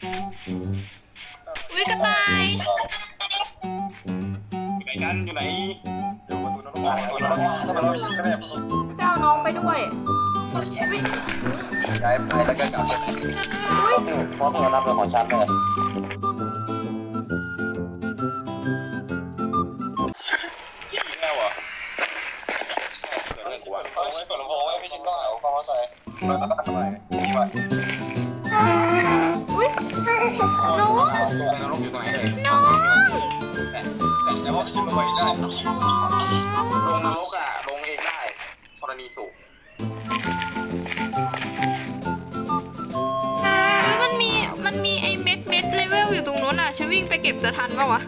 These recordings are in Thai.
วิกระต่ายอยู่ไหนกันอยู่ไหนอยู่ประตูนรกเจ้าน้องไปด้วยย้ายไปแล้วก็กลับมาอุ้ยเพราะตัวนั้นเป็นของฉันเลยยี่อีกแล้วเหรอเกิดอะไรกูวะเฮ้ยเปิดลำโพงไว้พี่ชินต้องเอาความเข้าใจทำไมนี่วะอุ้ย น้องนรกอยู่ตรงไหนเลยน้องแต่แต่ว่าพี่ชิมลงไปได้ลงนรกอะลงเองได้ธรณีสูงมันมีมันมีไอ้เม็ดเม็ดเลเวลอยู่ตรงนู้นอะฉันวิ่งไปเก็บจะทันปะวะ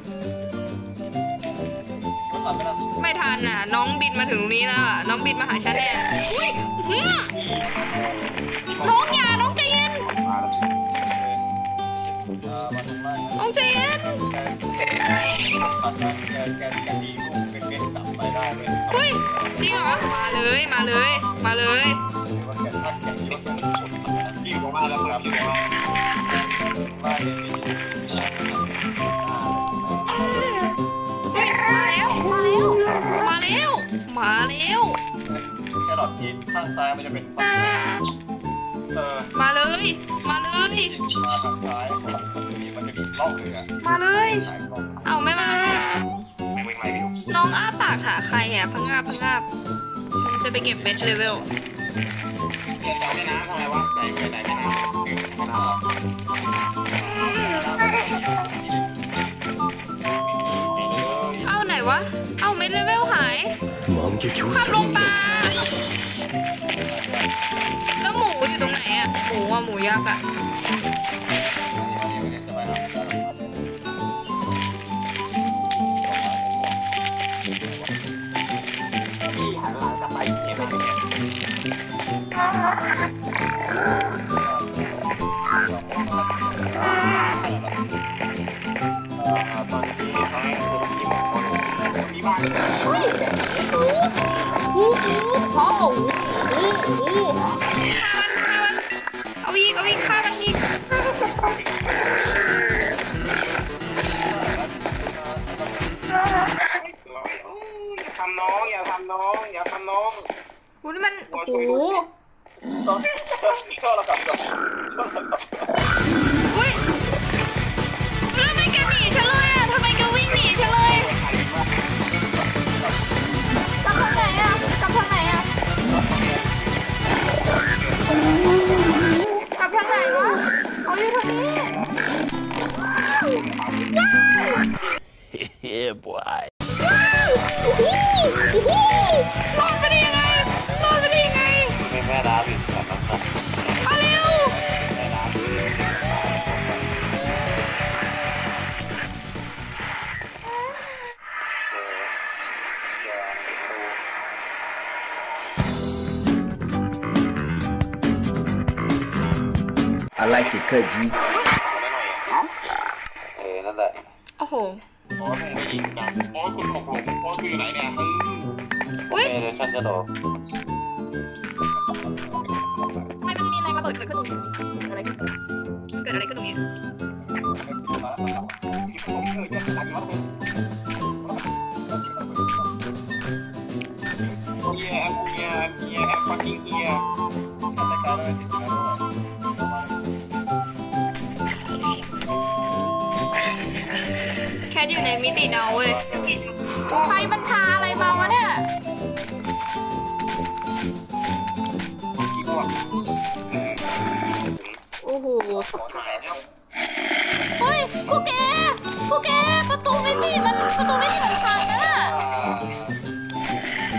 ไม่ทันอะ น้องบินมาถึงตรงนี้แล้วอะน้องบินมาหาฉันแน่ แกแกแกดีลูกเป็นเด็กจับไปได้เลยเฮ้ยจริงเหรอ มาเลยมาเลยมาเลยว่าแกถ้าแกดีต้องยิ่งกว่าแล้วครับยิ่งกว่าว่าเด็กเฮ้ยมาแล้วมาแล้วมาแล้วมาแล้วแครอททีข้างซ้ายมันจะเป็นฝั่งเออมาเลยมาเลยมาทางซ้ายมันจะมีมันจะมีร่องเลยอะมาเลยสายร่องเอาไม่มาไม่ไม่ไม่ อ้าปากหาใครอะพังงาบพังงาบฉันจะไปเก็บเม็ดเลเวลเดี๋ยวจะน้ำทำไมวะใส่ไปไหนไม่น้เอาไหนวะ เอาเม็ดเลเวลหายขับลงปลาแล้วหมูอยู่ตรงไหนอะ หมูอะหมูยากอะ พ่อหมูหมูหมูฆ่ามันฆ่ามันเอาอีกเอาอีกฆ่ามันอีกอย่าทำน้องอย่าทำน้องอย่าทำน้องโหนี่มันโอ้โหชอบระดับกับชอบระดับ I like it 客机เออ นั่นแหละโอ้โหโอ้ยไม่ยิงกันโอ้ยคุณตกหลุมโอ้ยคืออยู่ไหนเนี่ยอุ้ยเอเดชั่นจะโดดทำไมมันมีแรงระเบิดเกิดขึ้นตรงนี้เกิดอะไรขึ้นเกิดอะไรขึ้นตรงนี้เฮียเฮียเฮียแอปฟักกิ้งเฮียมาตรการอะไรติ อ้โหขอถ่ายแล้วเฮ้ยพวกแกพวกแกประตูมิติมันประตูมิติมันพังนะ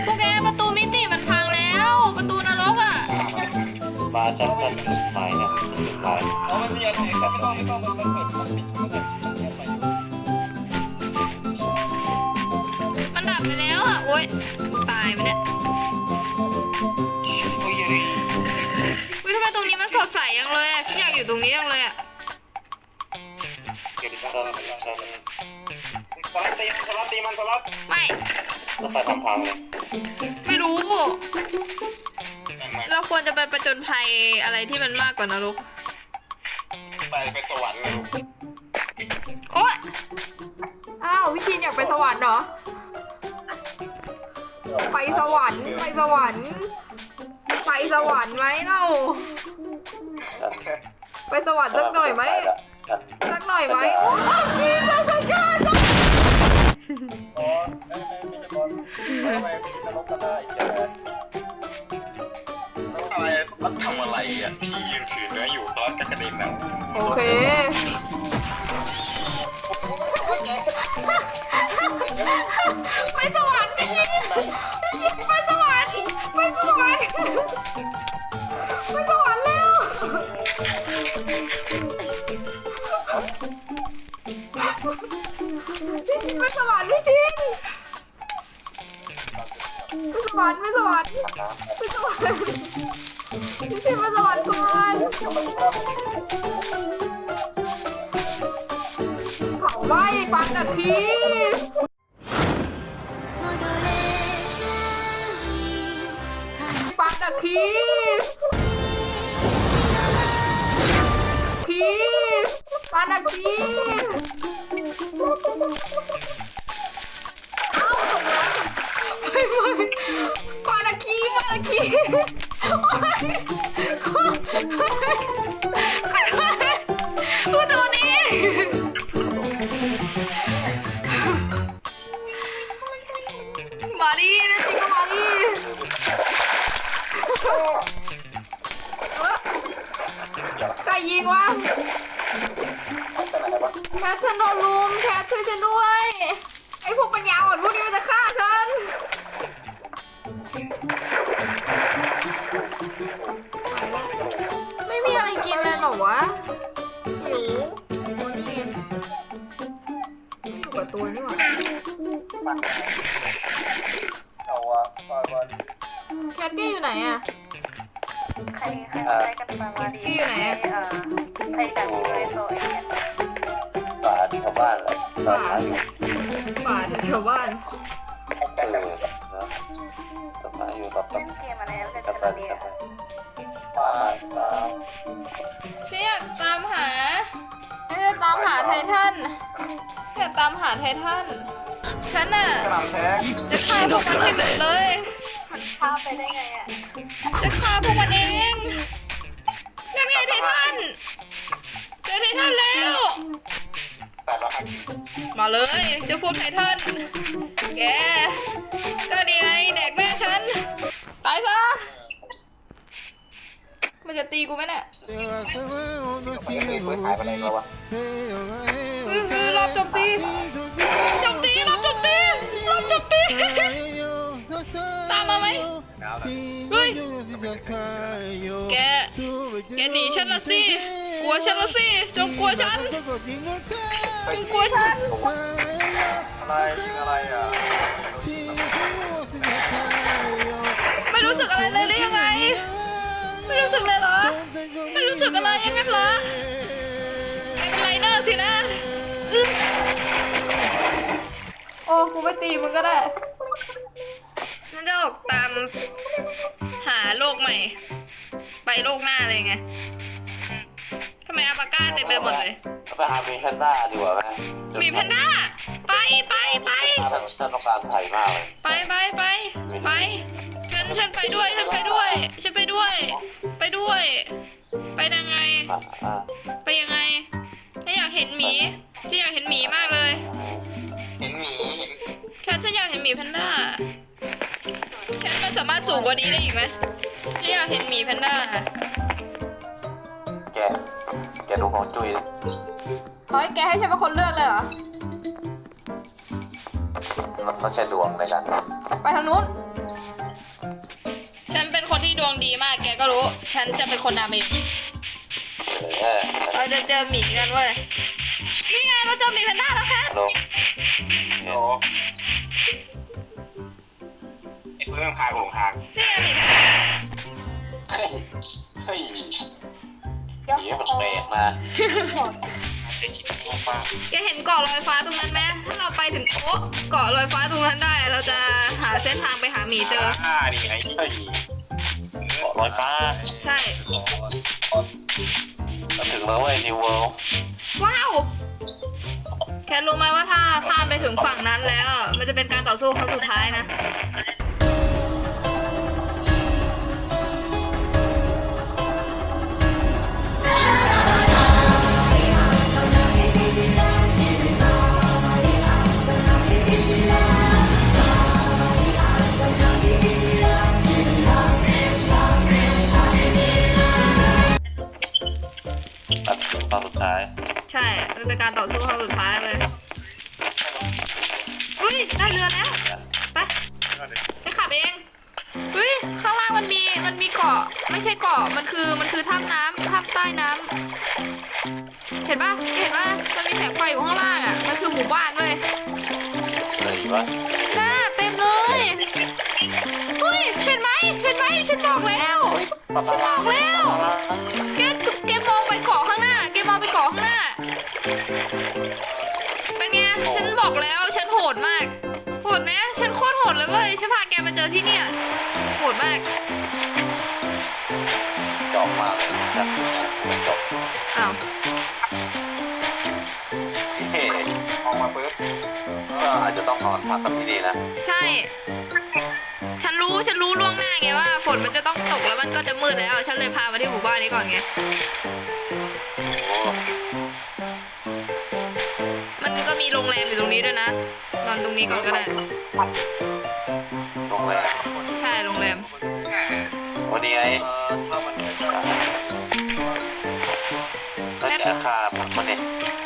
พวกแกประตูมิติมันพังแล้ว ประตูนรกอะมาชั้นชั้นสุดท้ายเนี่ยสุดท้ายเอาไม่ใช่ไม่ต้องไม่ต้องไม่ต้องมันเปิดปิด ดใสยังเลยอะฉันอยากอยู่ตรงนี้ยังเลยอะเกลิชันชั้นสลับตีมันสลับตีมันสลับไม่รถไฟทำพังเลยไม่รู้ เราควรจะไปประจนภัยอะไรที่มันมากกว่านรกไปไปสวรรค์เลยโอ๊ยอ้าวพี่ชินอยากไปสวรรค์เหรอ ไปสวรรค์ไปสวรรค์ไปสวรรค์ไหมเล่า ไปสวรรค์สักหน่อยไหมสักหน่อยไหมโอ้ยชินเราจะกล้าจังบอลเอ้ยไม่ใช่บอลทำไมพี่นรกก็ได้ใช่ไหมอะไรมันทำอะไรอะพี่ยืนถือเนื้ออยู่ตอนกระเด็นแล้วโอเคไปส รรค์ไปสวรรค์ไปสวรรค์พี่ชินไปสวรรค์ก่อนเผาไหม้ปังนาทีปังนาทีทีปังนาทีเำไม่ไม่ปานาคีปานาคีโอ๊ยพูดตัวนี้มาดินะจริงก็มาดิใครยิงวะแคทฉันโดนลุมแคทช่วยฉันด้วย เอาวะปาบอลแคทกี้อยู่ไหนอะใครใครใช้กันมามาดีที่อยู่ไหนอะเอ่อใครดังเลยโซเอเนี่ยป่าชาวบ้านเลยตอนท้ายอยู่ป่าแถวบ้านเออนะต้นไม้อยู่รอบต้นเกมอะไร เชี่ยตามหาไททันฉันน่ะกระหน่ำแท็กจะฆ่าพวกมันให้หมดเลยพาไปได้ไงอะจะฆ่าพวกมันเองนั่นไงไททันเจอไททันแล้วแต่ละครั้งมาเลยเจะพวกไททันแกก็ดีไงแดกแม่ฉันตายซะมันจะตีกูไหมเนี่ย ไม่เคยเปิดขายอะไรแล้ววะ อื้อหือรอบโจมตีโจมตีรอบโจมตีรอบโจมตีตามมาไหมเฮ้ยแกแกหนีฉันละสิกลัวฉันละสิจงกลัวฉันจงกลัวฉันอะไรยิงอะไรอะไม่รู้สึกอะไรเลยหรือยังไงไม่รู้สึกเลยเหรอไม่รู้สึกอะไรอยังงั้นเหรอ โอ้กูไม่ตีมึงก็ได้นั่นจะออกตามหาโลกใหม่ ไปโลกหน้าเลยไงทำไมอาปาก้าเต็มไปหมดเลยไปหามีแพนด้าดีกว่าไหมมีแพนด้า ไปไปไปฉันฉันต้องการถ่ายมากเลยไปไปไปไปฉันฉันไปด้วยฉันไปด้วยฉันไปด้วย ไปด้วย ไปยังไงอะอะไปยังไงฉันอยากเห็นหมีฉันอยากเห็นหมีมากเลย ห็นหมีแพนด้าแค่มันสามารถสูงกว่านี้ได้อีกไหมฉันอยากเห็นหมีแพนด้าแก แกดูของจุ้ยดิร้อยแกให้ฉันเป็นคนเลือกเลยเหรอ มันต้องใช้ดวงในการไปทางนู้น ฉันเป็นคนที่ดวงดีมาก แกก็รู้ ฉันจะเป็นคนนำเองเออเราจะเจอหมีกันเว้ย นี่ไงเราเจอหมีแพนด้าแล้วแคทฮัลโหลโอ้ไอ้ เพื่อนพาหลงทางนี่ไงหมีแพนด้าเฮ้ยเฮ้ยเดี๋ยวมันแปลกมาไอ้ชิ้องฟ้าแกเห็นเกาะลอยฟ้าตรงนั้นไหมถ้าเราไปถึงโอ๊ะเกาะลอยฟ้าตรงนั้นได้ เราจะหาเส้นทางไปหาหมีเจอ อ่านี่ไงเฮ้ยเกาะลอยฟ้าใช่ถึงแล้วเว้ยนิวเวิลด์ว้าว แค่รู้ไหมว่าถ้าข้ามไปถึงฝั่งนั้นแล้ว มันจะเป็นการต่อสู้ครั้งสุดท้ายนะ เห็นปะเห็นปะมันมีแสงไฟอยู่ข้างล่างอะ มันคือหมู่บ้านเว้ยเลยอีกวะน่าเต็มเลยอุ้ยเห็นไหมเห็นไหมฉันบอกแล้ว ฉันบอกแล้วแกแกมองไปเกาะข้างหน้าแกมองไปเกาะข้างหน้า เป็นไง ฉันบอกแล้ว ฉันโหดมาก โหดไหมฉันโคตรโหดเลยเว้ย ฉันพาแกมาเจอที่เนี่ย โหดมากจบมากเลยฉันฉันไม่จบอ้าวเฮ้ออกมาปุ๊บก็อาจจะต้องนอนพักกันที่นี่นะ ใช่ ฉันรู้ ฉันรู้ล่วงหน้าไงว่า ฝนมันจะต้องตกแล้วมันก็จะมืดแล้ว ฉันเลยพามาที่หมู่บ้านนี้ก่อนไง โอ้มันก็มีโรงแรมอยู่ตรงนี้ด้วยนะ นอนตรงนี้ก่อนก็ได้ โรงแรมใช่ โรงแรมวันนี้ไงก็จะ ค่าพักมันเนี่ย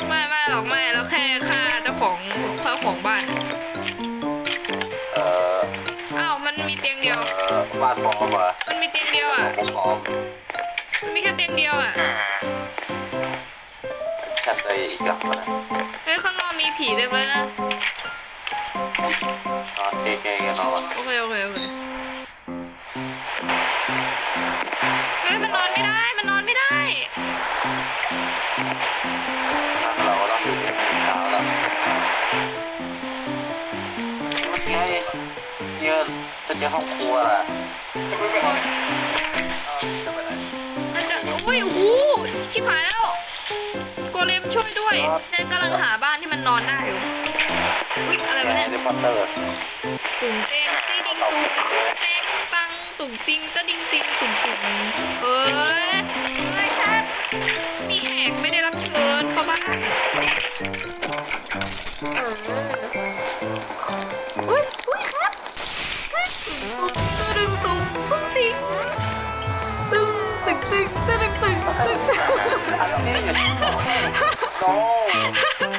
ไม่ไม่หรอกไม่แล้วแค่ค่าเจ้าของเจ้าของบ้านเอ่ออ้าวมันมีเตียงเดียว เอ่อบ้านปลอมเหรอมันมีเตียงเดียวอะผมปลอมมันมีแค่เตียงเดียวอะฉันเลยอีกหลังนะเฮ้ยข้างนอกมีผีเต็มเลยนะนอนเก๋ๆกันนอนโอเคโอเคโอเค ม่ได้มันนอนไม่ได้เราก็ต้องอยู่ในเช้าแล้วมันไงเยอะจะเจอห้องครัวล่ะไม่เป็นไรจะไปไหนมันจะอุ้ยโอ้โหชิบหายแล้วโกเลมช่วยด้วยเจนกำลังหาบ้านที่มันนอนได้อยู่อุ๊ยอะไรแกวะเนี่ยเดพอตเตอร์ตุ่งเต้งตีดิงตุ่งเต้ง ตุ่งติงตะดิงติงตุ่งตุ่งเอ้ยเฮ้ยแคทมีแขกไม่ได้รับเชิญเข้าบ้านเอออุ้ยอุ้ยคทแคทตึงตุ่งตุ่งติงตึงตึงตึงตึงตึงตึงตึ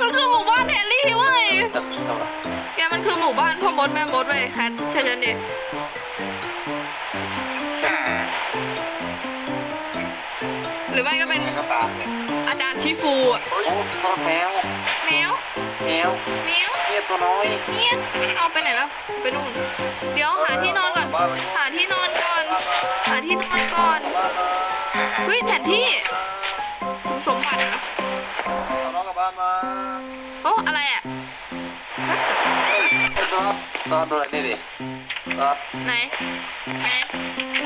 มันคือหมู่บ้านเฮลี่เว้ยจะจะแกมันคือหมู่บ้านพ่อมดแม่มดเว้ยแคทเชิญฉันดิหรือไม่ก็เป็น ก็ตามเนี่ยอาจารย์ชิฟูอะโอ้ตัวแมวแมวแมวแมวเนี่ยตัวน้อยเนี่ยเอาไปไหนแล้ว ไปนู่น เดี๋ยวหาที่นอนก่อน หาที่นอนก่อน หาที่นอนก่อน เฮ้ยแผนที่คุณสมบัติเหรอเอาน้องกลับบ้านมาโอ้อะไรอะซอสซอสตัวนี้ดิซอสไหนไหน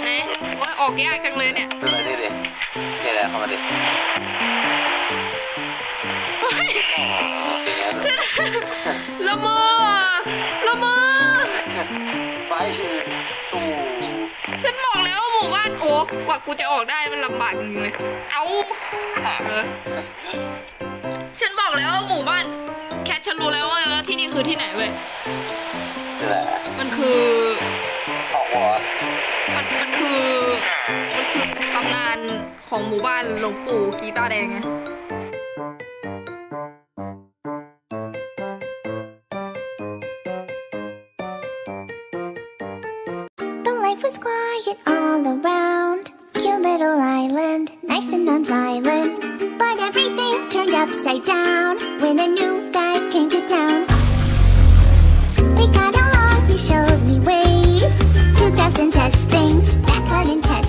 ไหนโอ้ยออกยากจังเลยเนี่ยตัวนี้ดิแกแหละเข้ามาดิเฮ้ยอย่างเงี้ยฉันละเมอละเมอไปชูฉันบอกแล้วว่าหมู่บ้านโอ้กว่ากูจะออกได้มันลำบากจริงๆเลย เอาเออ ฉันบอกแล้วว่าหมู่บ้าน แคทฉันรู้แล้วว่าที่นี่คือที่ไหนเว้ย นี่แหละมันคือออกวอร์ดมันมันคือมันคือตำนานของหมู่บ้านหลวงปู่กีตาร์แดงไง The life was quiet all around. Cute little island, nice and non-violent. Everything turned upside down when a new guy came to town. We got along, he showed me ways to craft and test things that couldn't test